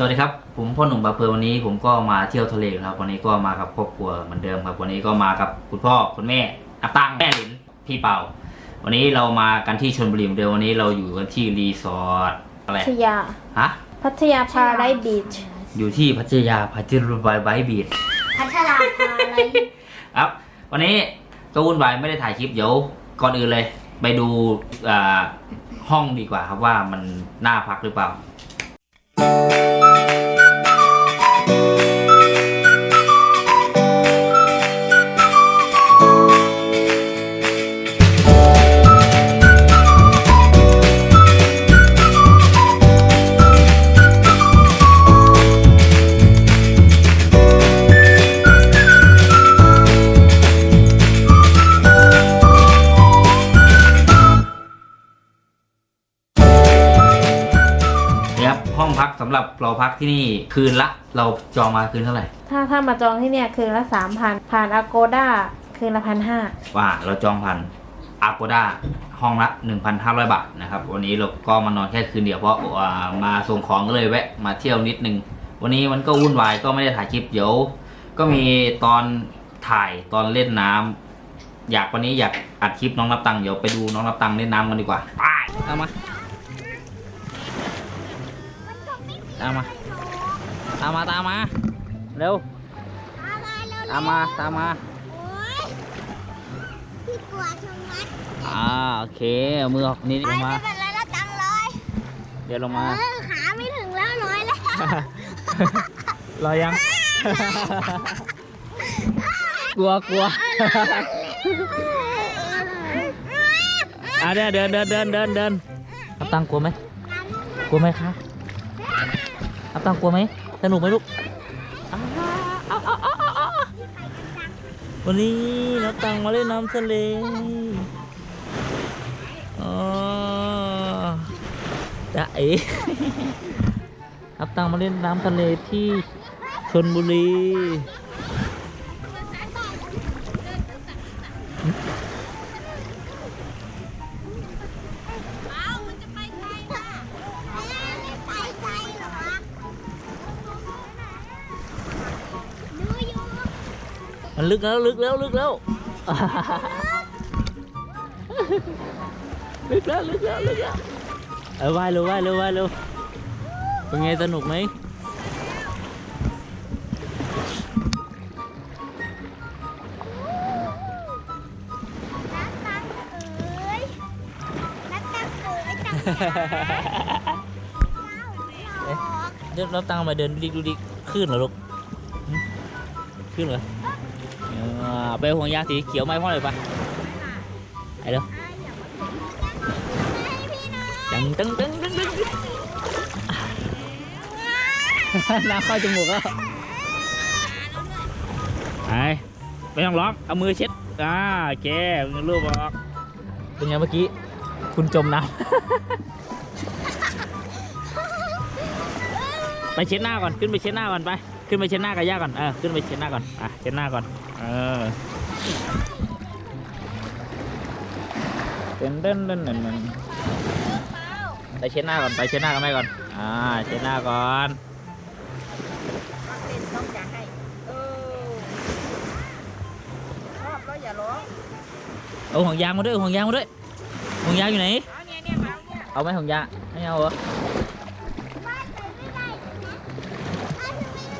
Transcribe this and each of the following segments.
สวัสดีครับ ผมพ่อหนุ่มบาเพอวันนี้ผมก็มาเที่ยวทะเลครับ วันนี้ก็มากับครอบครัวเหมือนเดิมครับ วันนี้ก็มากับคุณพ่อคุณแม่อาตังแม่หลินพี่เป่า วันนี้เรามากันที่ชลบุรีเหมือนเดิมวันนี้เราอยู่กันที่รีสอร์ทอะไรพัทยา ฮะ พัทยาพาราไดบีช อยู่ที่พัทยาพัทยาไบบีดพัชราภาอะไรครับ วันนี้ก็วุ่นวายไม่ได้ถ่ายคลิปเดี๋ยวก่อนอื่นเลย ไปดูอ่าห้องดีกว่าครับว่ามันน่าพักหรือเปล่าำหรับเราพักที่นี่คืนละเราจองมาคืนเท่าไหร่ถ้าถ้ามาจองที่เนี่ยคืนละสามพันผ่านอโกด้าคืนละพันห้าว่าเราจองผ่านอาโกด้าห้องละ 1,500 บาทนะครับ วันนี้เราก็มานอนแค่คืนเดียวเพราะอ่ามาส่งของก็เลยแวะมาเที่ยวนิดนึง วันนี้มันก็วุ่นวายก็ไม่ได้ถ่ายคลิปเดี๋ยว ก็มีตอนถ่ายตอนเล่นน้ำอยากวันนี้อยากอัดคลิปน้องนับตังค์เดี๋ยวไปดูน้องนับตังค์เล่นน้ำกันดีกว่าไปตามมา ตามมา ตามมาตามมา เร็ว ตามมาตามมาโอ๊ยพี่กลัวชะมัดอ่าโอเคเอามือออกนี่ลงมา ไม่เป็นไรแล้วตังร้อยเดี๋ยวลงมา เออขาไม่ถึงแล้วร้อยแล้วรอยัง กลัวกลัวอะเดินเดินเดินเดินเดินเดินอับตังกลัวไหมกลัวไหมคะ อับตังกลัวไหมสนุกไหมลูกอ่าเอาเอาเอาเอาเอาวันนี้นับตังมาเล่นน้ำทะเลอ๋อจะเอ๋อับตังมาเล่นน้ำทะเลที่ชนบุรี มันลึกแล้วลึกแล้วลึกแล้วลึกแล้วลึกแล้วลึกแล้วเออว่ายเร็วว่ายเร็วว่ายเร็วเป็นไงสนุกไหมนักตังเอ๋ยนักตังเอ๋ยตังเจ้าหลอกเดี๋ยวเราตั้งมาเดินดูดิดูดิขึ้นเหรอลูกหึขึ้นเหรอ อ่าไปห่วงยางสีเขียวไหมพ่อเลยปะไอ้เด้อให้พี่น้องตึงตึงตึงตึงตึงน้ำเข้าจมูกแล้วไปไม่ต้องล็อกเอามือเช็ดอ่าโอเคมือรูปออกเป็นไงเมื่อกี้ คุณจมน้ำไปเช็ดหน้าก่อนขึ้นไปเช็ดหน้าก่อนไป ขึ้นไปเช็ดหน้ากับย่าก่อน เออ ขึ้นไปเช็ดหน้าก่อน อะ เช็ดหน้าก่อน เออเดินเดินเดินเดินเดินไปเช็ดหน้าก่อน ไปเช็ดหน้ากับแม่ก่อน อ่า เช็ดหน้าก่อนเอาห่วงยางมาด้วยห่วงยางมาด้วยห่วงยางอยู่ไหน เอาไหมห่วงยางไม่เอาเหรอ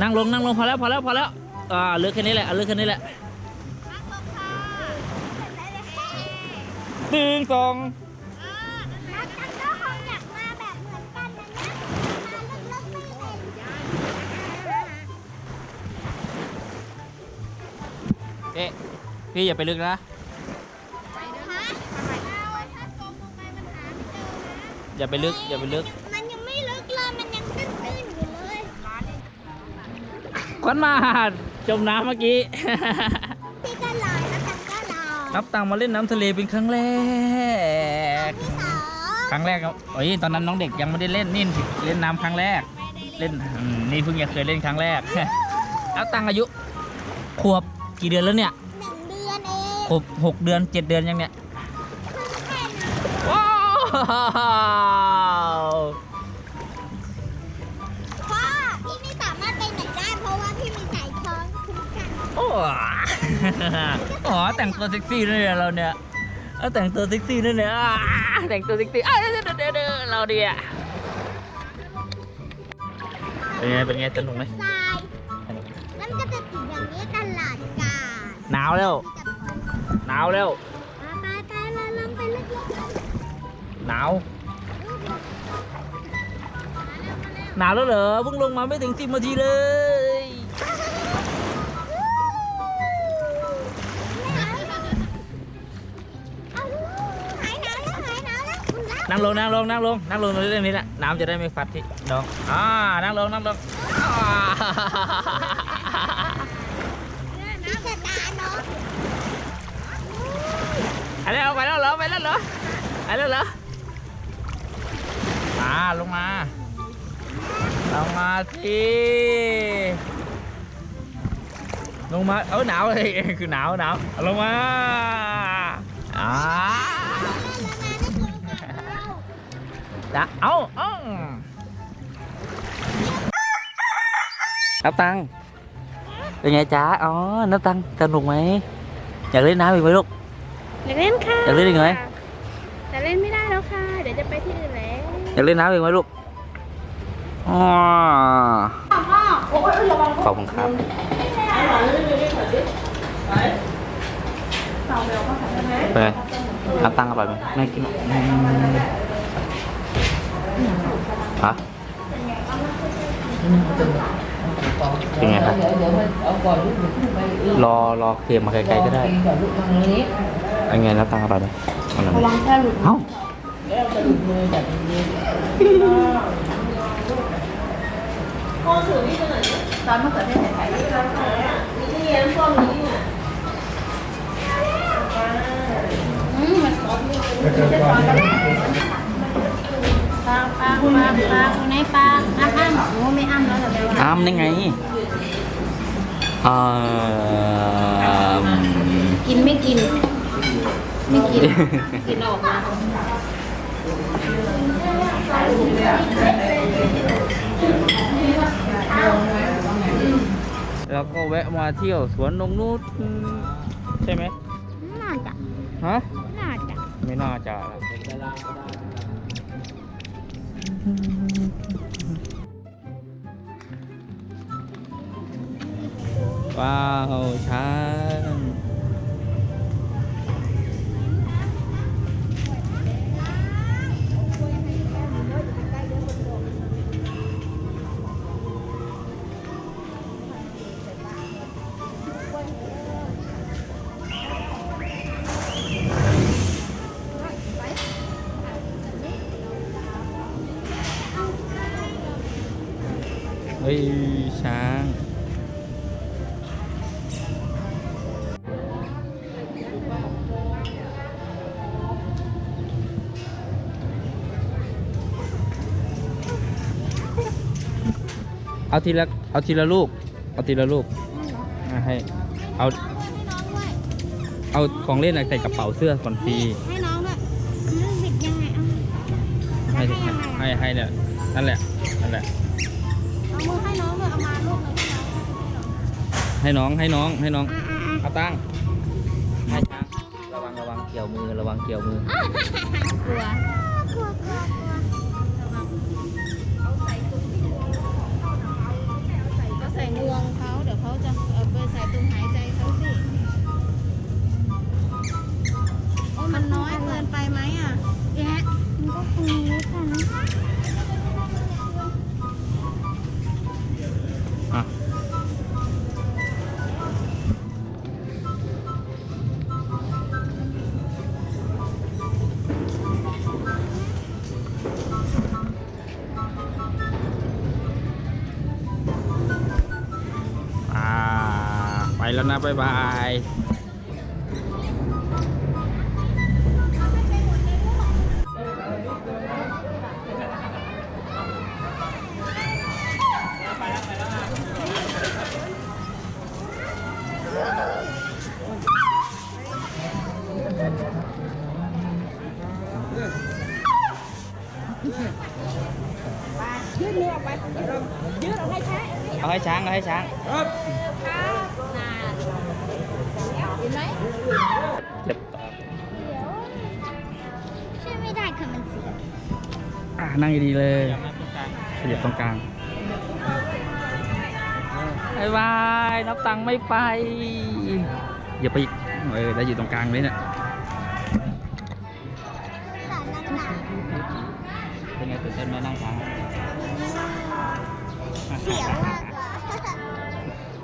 นั่งลงนั่งลงพอแล้วพอแล้วพอแล้วอ่าเลือกแค่นี้แหละเอาเลือกแค่นี้แหละหนึ่งสองนักตังก็คงอยากมาแบบเหมือนกันนะเนี่ยมาลึกๆไม่เป็นเอ๊ะพี่อย่าไปลึกนะฮะเอาถ้าจมลงไปมันหาไม่เจอนะอย่าไปลึกอย่าไปลึก มันยังไม่ลึกเลยมันยังตื้นๆอยู่เลย ควันมาจมน้ำเมื่อกี้พี่ก็ลอยแล้วกันก็ลอยนับตังมาเล่นน้ำทะเลเป็นครั้งแรก ที่สองครั้งแรกครับโอ้ยตอนนั้นน้องเด็กยังไม่ได้เล่นนี่เล่นน้ำครั้งแรก เล่นอืมนี่เพิ่งจะเคยเล่นครั้งแรกแล้วตังอายุขวบกี่เดือนแล้วเนี่ยหนึ่งเดือนเองขวบหกเดือนเจ็ดเดือนยังเนี่ยแค่นี้ว้าว อ๋อแต่งตัวเซ็กซี่ด้วยเนี่ยเราเนี่ยเอาแต่งตัวเซ็กซี่ด้วยเนี่ยอ่าแต่งตัวเซ็กซี่อ่าเดี๋ยวเดี๋ยวเดี๋ยวเดี๋ยวเราเนี่ยเป็นไงเป็นไงสนุกไหมทรายแล้วมันก็จะติดอย่างนี้ตลอดกาลหนาวแล้วจะหนาวแล้วไปไปไปเราลงไปลึกๆกันหนาวหนาวแล้วเหรอเพิ่งลงมาไม่ถึงสิบนาทีเลย นั่งลงนั่งลงนั่งลงนั่งลงตรงนี้ตรงนี้แหละน้ำจะได้ไม่ฟัดที่น้องอ่านั่งลงนั่งลงอะตาเนาไปแล้วเหรอไปแล้วเหรอไปแล้วเหรอมาลงมาลงมาสิลงมาเออหนาวเลยคือหนาวหนาวลงมาอ่า จะเอาเอานับตังค์เป็นไงจ๊ะ อ๋อนับตังค์สนุกไหม อยากเล่นน้ำอีกไหมลูก อยากเล่นค่ะอยากเล่นอีกไหมแต่เล่นไม่ได้แล้วค่ะ เดี๋ยวจะไปที่อื่นแล้ว อยากเล่นน้ำอีกไหมลูก อ๋อขอบคุณครับไปน้ำตังค์อร่อยไหมแม่กินอืม ฮะเป็นไงครับรอรอเคลียร์มาไกลๆก็ได้เป็นไงน้ำตังค์อร่อยไหมอร่อยไหมระวังแค่หลุดเอ้าตอนมะเขือเทศไทยป ปลาปลาปลาปลาอยู่ในปลาอ้ามอ้ามโอ้ไม่อ้ามแล้วเหรอเดี๋ยวอ้ามได้ไงอ่ากินไม่กิน ไม่กิน กินออกมาแล้วก็แวะมาเที่ยวสวนนงนุชใช่ไหมน่าจะฮะน่าจะไม่น่าจะ ว้าว เอาทีละเอาทีละลูก เอาทีละลูกมาให้ เอา เอาของเล่นอะไรใส่กระเป๋าเสื้อก่อนฟรีให้น้องด้วยมันบิดยังไงอะให้จะให้ยังไงให้อะให้เนี่ยนั่นแหละนั่นแหละ เอามือให้น้องด้วยเอามาลูกหนึ่งให้น้องให้น้องให้น้องให้น้อง อะอะอะเอาตั้งให้ช้างระวังระวังเกี่ยวมือระวังเกี่ยวมือ กลัว กลัวกลัวกลัว ก็ ใส่งวงเขาเดี๋ยวเขาจะเอาไปใส่ตรงหายใจเขาสิ โอ้มันน้อยเกินไปไหมอะ แยะมันก็คงนี้ค่ะนะ ไปแล้วนะบ๊า ห็นไหมเจ็บตาเดี๋ยวช่วยไม่ได้ค่ะมันเสียอะนั่งดีๆเลยขยับตรงกลางบายบายนับตังค์ไม่ไป อย่าไปอีกเออได้อยู่ตรงกลางเลยเนี่ยสารนักหนาเป็นไงตื่นเต้นไหมนั่งช้างเสียวมากกว่า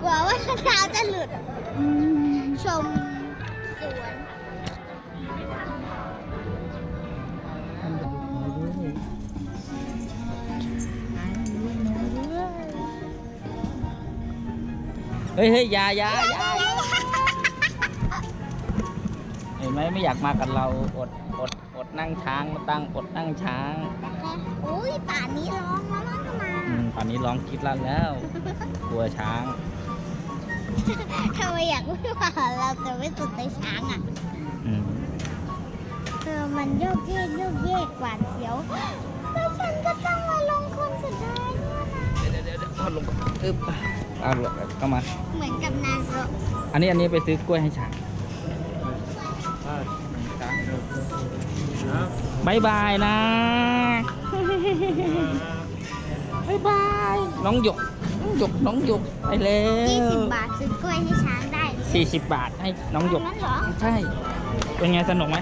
กลัวว่าเท้าจะหลุด ชมสวนเฮ้ยเฮ้ยอยาอยาอยาเห็นไหมไม่อยากมากับเราอดอดอดนั่งช้างมาตั้งอดนั่งช้างอุ้ยป่านนี้ร้องแล้วมั้งมาอืมตอนนี้ร้องคิดลั่นแล้ว กลัวช้าง ทำไมอยากไม่มาหาเราแต่ไม่สนใจช้างอะอืมเออมันโยกเยกโยกเยกหวาดเสียวแล้วฉันก็ต้องมาลงคนสุดท้ายเนี่ยนะเดี๋ยวเดี๋ยวเดี๋ยวเอาลงอึ๊บเอาลงเข้ามา เหมือนกับนางรบอันนี้อันนี้ไปซื้อกล้วยให้ช้างบายบายนะ บายบาย น้องหยกน้อง หยกน้องหยกไปแล้ยี่วสิบบาทซื้อกล้วยให้ช้างได้สี่สิบบาทให้น้องหยก นั้นเหรอใช่ เป็นไงสนุกไหม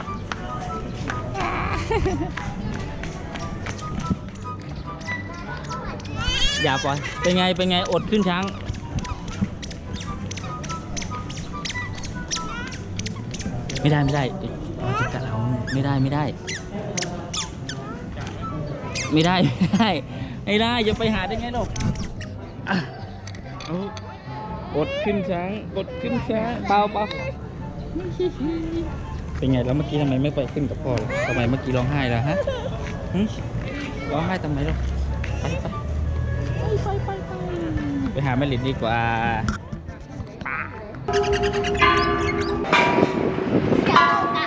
อย่าปล่อย เป็นไง เป็นไง อดขึ้นช้าง ไม่ได้ ไม่ได้เอ้ยเราจะกัดเราไม่ได้ ไม่ได้ ไม่ได้ ไม่ได้ ไม่ได้ อย่าไปหาได้ไงหรอกอะ เอาอดขึ้นช้างอดขึ้นช้างเปล่าเปล่าเป็นไงแล้วเมื่อกี้ทำไมไม่ไปขึ้นกับพ่อล่ะทำไมเมื่อกี้ร้องไห้ล่ะฮะหึร้องไห้ทำไมล่ะไปไปไปไปไปไปหาแม่ลินดีกว่าเสียวกะ